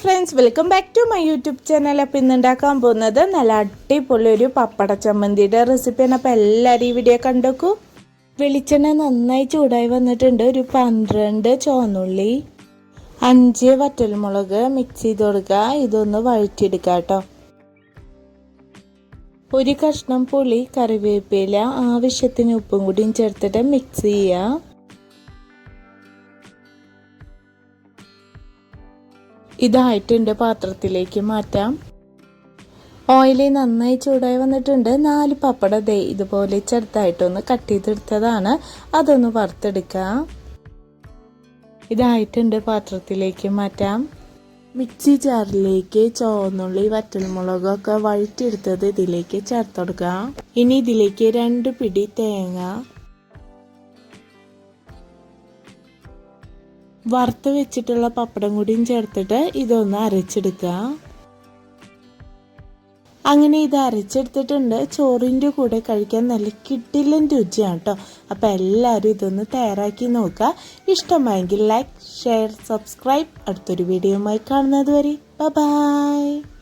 Friends welcome back to my YouTube channel അപ്പോൾ ഇന്ന് ഉണ്ടാക്കാൻ പോകുന്നത് നല്ല അടിപൊളി ഒരു പപ്പട ചമ്മന്തിയുടെ റെസിപ്പിയാണ് അപ്പോൾ എല്ലാവരും ഈ വീഡിയോ കണ്ടോക്കൂ. വെളിച്ചെണ്ണ നന്നായി ചൂടായി വന്നിട്ടുണ്ട്. ഒരു പന്ത്രണ്ട് ചുവന്നുള്ളി അഞ്ച് വറ്റൽമുളക് മിക്സ് ചെയ്ത് കൊടുക്കുക. ഇതൊന്ന് വഴറ്റിയെടുക്കുക കേട്ടോ. ഒരു കഷ്ണം പുളി കറിവേപ്പില ആവശ്യത്തിന് ഉപ്പും കൂടിയും ചേർത്തിട്ട് മിക്സ് ചെയ്യുക. ഇതായിട്ടുണ്ട് പാത്രത്തിലേക്ക് മാറ്റാം. ഓയിൽ നന്നായി ചൂടായി വന്നിട്ടുണ്ട്. നാല് പപ്പട ദേ ഇതുപോലെ ചെറുതായിട്ടൊന്ന് കട്ട് ചെയ്തെടുത്തതാണ്. അതൊന്ന് വറുത്തെടുക്കാം. ഇതായിട്ടുണ്ട് പാത്രത്തിലേക്ക് മാറ്റാം. മിക്സി ജാറിലേക്ക് ചുവന്നുള്ളി വറ്റൽമുളകൊക്കെ വഴറ്റിയെടുത്തത് ഇതിലേക്ക് ചേർത്തെടുക്കാം. ഇനി ഇതിലേക്ക് രണ്ട് പിടി തേങ്ങ വറുത്ത് വെച്ചിട്ടുള്ള പപ്പടം കൂടിയും ചേർത്തിട്ട് ഇതൊന്ന് അരച്ചെടുക്കുക. അങ്ങനെ ഇത് അരച്ചെടുത്തിട്ടുണ്ട്. ചോറിന്റെ കൂടെ കഴിക്കാൻ നല്ല കിട്ടില്ലൻ രുചിയാണ് കേട്ടോ അപ്പോൾ എല്ലാവരും ഇതൊന്ന് തയ്യാറാക്കി നോക്കുക. ഇഷ്ടമായെങ്കിൽ ലൈക്ക് ഷെയർ സബ്സ്ക്രൈബ് അടുത്തൊരു വീഡിയോയുമായി കാണുന്നത് വരെ. ബൈ